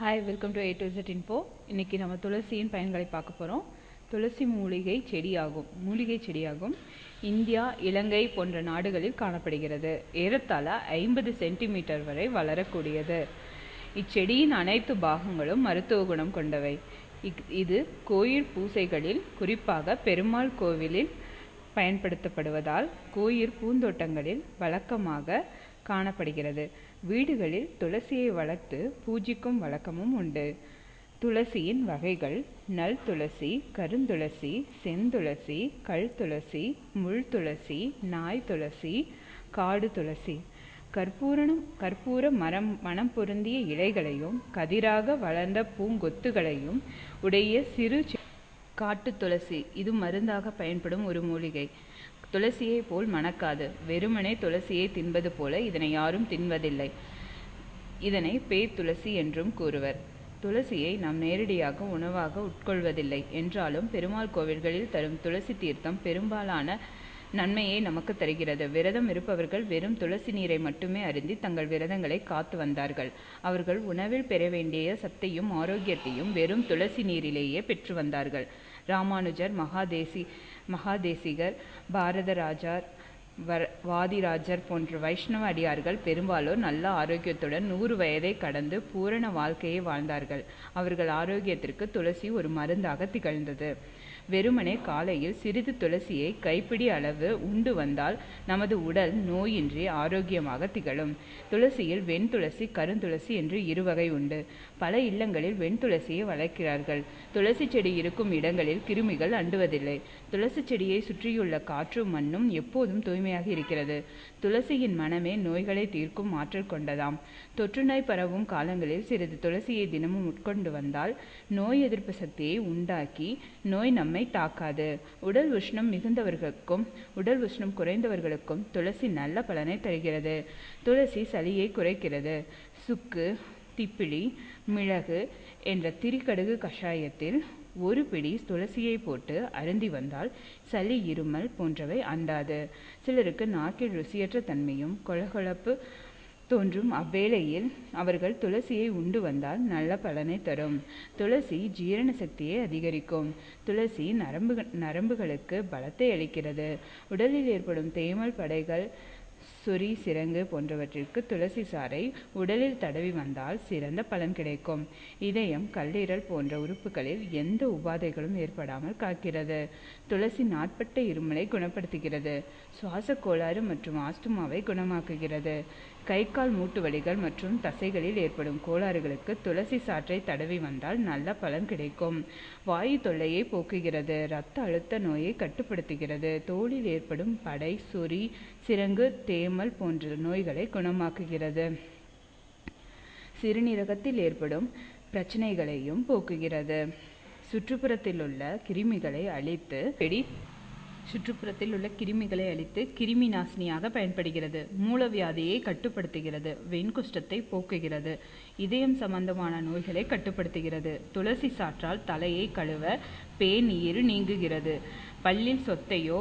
Hi welcome to A to Z info இன்றைக்கி நம்ம துளசியின் பயன்களை பார்க்க போகிறோம் துளசி மூலிகை செடியாகும். மூலிகை செடியாகும். இந்தியா இலங்கை போன்ற நாடுகளில் காணப்படுகிறது. ஏறத்தாழ ஐம்பது சென்டிமீட்டர் வரை வளரக்கூடியது. இச்செடியின் அனைத்து பாகங்களும் மருத்துவ குணம் கொண்டவை. இக்- இது கோயில் பூசைகளில் குறிப்பாக பெருமாள் கோவிலில் பயன்படுத்தப்படுவதால் கோயிர் பூந்தோட்டங்களில் வழக்கமாக காணப்படுகிறது. வீடுகளில் துளசியை வளர்த்து பூஜிக்கும் வழக்கமும் உண்டு. துளசியின் வகைகள் நல் துளசி கருந்துளசி செந்துளசி கல் துளசி முள் துளசி நாய் துளசி காடு துளசி. கற்பூரணம் கற்பூர மரம் மனம் பொருந்திய இலைகளையும் கதிராக வளர்ந்த பூங்கொத்துகளையும் உடைய சிறு காட்டு துளசி. இது மருந்தாக பயன்படும் ஒரு மூலிகை. துளசியை போல் மணக்காது. வெறுமனே துளசியை தின்பது போல இதனை யாரும் தின்வதில்லை. இதனை பேய் துளசி என்றும் கூறுவர். துளசியை நாம் நேரடியாக உணவாக உட்கொள்வதில்லை. என்றாலும் பெருமாள் கோவில்களில் தரும் துளசி தீர்த்தம் பெரும்பாலான நன்மையை நமக்கு தருகிறது. விரதம் இருப்பவர்கள் வெறும் துளசி நீரை மட்டுமே அருந்தி தங்கள் விரதங்களை காத்து வந்தார்கள். அவர்கள் உணவில் பெற வேண்டிய சத்தையும் ஆரோக்கியத்தையும் வெறும் துளசி நீரிலேயே பெற்று வந்தார்கள். ராமானுஜர் மகாதேசி மகாதேசிகர் பாரதராஜார் வர வாதிராஜர் போன்ற வைஷ்ணவ அடியார்கள் பெரும்பாலோர் நல்ல ஆரோக்கியத்துடன் நூறு வயதை கடந்து பூரண வாழ்க்கையை வாழ்ந்தார்கள். அவர்கள் ஆரோக்கியத்திற்கு துளசி ஒரு மருந்தாக திகழ்ந்தது. வெறுமனே காலையில் சிறிது துளசியை கைப்பிடி அளவு உண்டு வந்தால் நமது உடல் நோயின்றி ஆரோக்கியமாக திகழும். துளசியில் வெண்துளசி கருந்துளசி என்று இரு வகை உண்டு. பல இல்லங்களில் வெண்துளசியை வளர்க்கிறார்கள். துளசி செடி இருக்கும் இடங்களில் கிருமிகள் அண்டுவதில்லை. துளசி செடியை சுற்றியுள்ள காற்றும் மண்ணும் எப்போதும் தூய்மையாக இருக்கிறது. துளசியின் மனமே நோய்களை தீர்க்கும் ஆற்றல் கொண்டதாம். தொற்றுநோய் பரவும் காலங்களில் சிறிது துளசியை தினமும் உட்கொண்டு வந்தால் நோய் எதிர்ப்பு சக்தியை உண்டாக்கி நோய் நம்மை தாக்காது. உடல் உஷ்ணம் மிகுந்தவர்களுக்கும் உடல் உஷ்ணம் குறைந்தவர்களுக்கும் துளசி நல்ல பலனை தருகிறது. துளசி சளியை குறைக்கிறது. சுக்கு திப்பிலி மிளகு என்ற திரிகடுகு கஷாயத்தில் ஒரு பிடி துளசியை போட்டு அருந்தி வந்தால் சளி இருமல் போன்றவை அண்டாது. சிலருக்கு நாக்கில் ருசியற்ற தன்மையும் கொழகொழப்பு தோன்றும் அவ்வேளையில் அவர்கள் துளசியை உண்டு வந்தால் நல்ல பலனை தரும். துளசி ஜீரண சக்தியை அதிகரிக்கும். துளசி நரம்பு நரம்புகளுக்கு பலத்தை அளிக்கிறது. உடலில் ஏற்படும் தேமல் படைகள் சொறி சிரங்கு போன்றவற்றிற்கு துளசி சாறை உடலில் தடவி வந்தால் சிறந்த பலன் கிடைக்கும். இதயம் கல்லீரல் போன்ற உறுப்புகளில் எந்த உபாதைகளும் ஏற்படாமல் காக்கிறது. துளசி நாட்பட்ட இருமலை குணப்படுத்துகிறது. சுவாச கோளாறு மற்றும் ஆஸ்துமாவை குணமாக்குகிறது. கை கால் மூட்டு வலிகள் மற்றும் தசைகளில் ஏற்படும் கோளாறுகளுக்கு துளசி சாற்றை தடவி வந்தால் நல்ல பலன் கிடைக்கும். வாயு தொல்லையை போக்குகிறது. இரத்த அழுத்த நோயை கட்டுப்படுத்துகிறது. தோலில் ஏற்படும் படை சொறி சிரங்கு இருமல் போன்ற நோய்களை குணமாக்குகிறது. சிறுநீரகத்தில் ஏற்படும் பிரச்சனைகளையும் போக்குகிறது. சுற்றுப்புறத்தில் உள்ள கிருமிகளை அழித்து செடி சுற்றுப்புறத்தில் உள்ள கிருமிகளை அழித்து கிருமி நாசினியாக பயன்படுகிறது. மூலவியாதியை கட்டுப்படுத்துகிறது. வெண்குஷ்டத்தை போக்குகிறது. இதயம் சம்பந்தமான நோய்களை கட்டுப்படுத்துகிறது. துளசி சாற்றால் தலையை கழுவ பேன் நீர் நீங்குகிறது. பல்லில் சொத்தையோ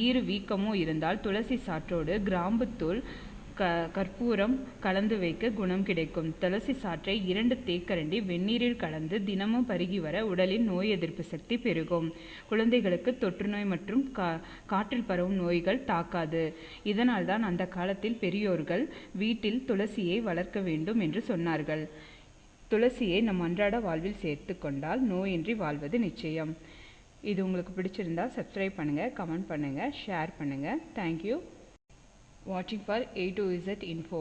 ஈறு வீக்கமோ இருந்தால் துளசி சாற்றோடு கிராம்புத்தூள் க கற்பூரம் கலந்து வைக்க குணம் கிடைக்கும். துளசி சாற்றை இரண்டு தேக்கரண்டி வெந்நீரில் கலந்து தினமும் பருகி வர உடலின் நோய் எதிர்ப்பு சக்தி பெருகும். குழந்தைகளுக்கு தொற்றுநோய் மற்றும் கா காற்றில் பரவும் நோய்கள் தாக்காது. இதனால் தான் அந்த காலத்தில் பெரியோர்கள் வீட்டில் துளசியை வளர்க்க வேண்டும் என்று சொன்னார்கள். துளசியை நம் அன்றாட வாழ்வில் சேர்த்து கொண்டால் நோயின்றி வாழ்வது நிச்சயம். இது உங்களுக்கு பிடிச்சிருந்தா சப்ஸ்கிரைப் பண்ணுங்கள் கமெண்ட் பண்ணுங்கள் ஷேர் பண்ணுங்கள் தேங்க்யூ வாட்சிங் for A to Z info